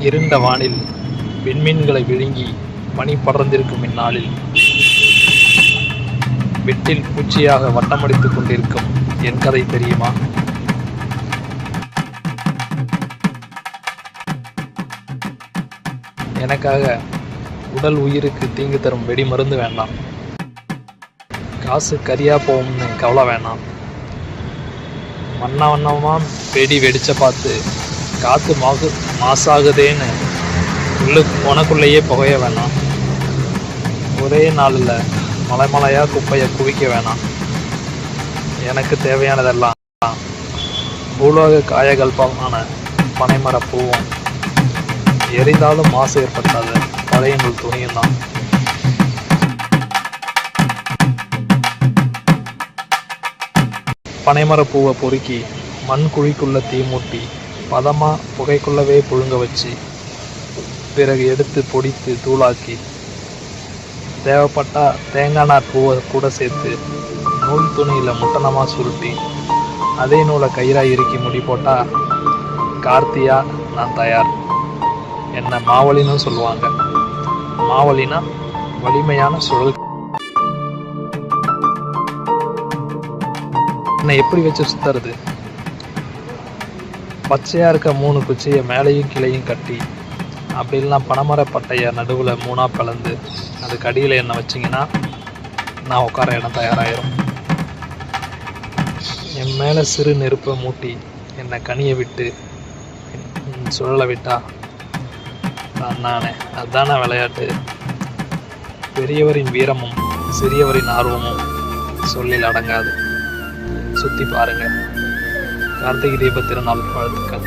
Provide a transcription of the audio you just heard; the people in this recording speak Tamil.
இருண்ட வானில் விண்மீன்களை விழுங்கி பனி படர்ந்திருக்கும் இந்நாளில். வெட்டில் பூச்சியாக வட்டமடித்துக் கொண்டிருக்கும் என் கதை தெரியுமா? எனக்காக உடல் உயிருக்கு தீங்கு தரும் வெடி மருந்து வேண்டாம். காசு கரியா போகும்னு கவலை வேணாம். வண்ண வண்ணமாக வெடி வெடிச்ச பார்த்து காற்று மாசு மாசாகுதேன்னு. உள்ளு உனக்குள்ளேயே புகைய வேணாம். ஒரே நாளில் மலை மலையாக குப்பையை குவிக்க வேணாம். எனக்கு தேவையானதெல்லாம் பூலோக காயகல்பமான பனைமரப் பூவும் எரிந்தாலும் மாசு ஏற்பட்டாத பழைய துணியும் தான். பனைமரப் பூவை பொறுக்கி மண் குழிக்குள்ள தீ மூட்டி பதமாக புகைக்குள்ளவே புழுங்க வச்சு பிறகு எடுத்து பொடித்து தூளாக்கி தேவைப்பட்டால் தேங்காய் நார் பூவை கூட சேர்த்து நூல் துணியில் முட்டனமாக சுருட்டி அதே நூலை கயிறாக இறுக்கி முடி போட்டால் கார்த்தியா நான் தயார். என்ன மாவலின்னு சொல்லுவாங்க. மாவலினா வலிமையான சுழல். என்னை எப்படி வச்சு சுற்றுறது பச்சையாக இருக்க மூணு குச்சியை மேலேயும் கீழையும் கட்டி அப்படி இல்லைனா பனைமர பட்டையை நடுவில் மூணாக பிளந்து அதுக்கு அடியில் என்ன வச்சிங்கன்னா நான் உட்கார இடம் தயாராகிடும் என் மேலே சிறு நெருப்பை மூட்டி என்னை கனியை விட்டு சுழலை விட்டா நான் நானே. அதுதானே விளையாட்டு. பெரியவரின் வீரமும் சிறியவரின் ஆர்வமும் சொல்லில் அடங்காது. சுற்றி பாருங்கள் கார்த்திகை தீப திருநாள் வாழ்த்துக்கள்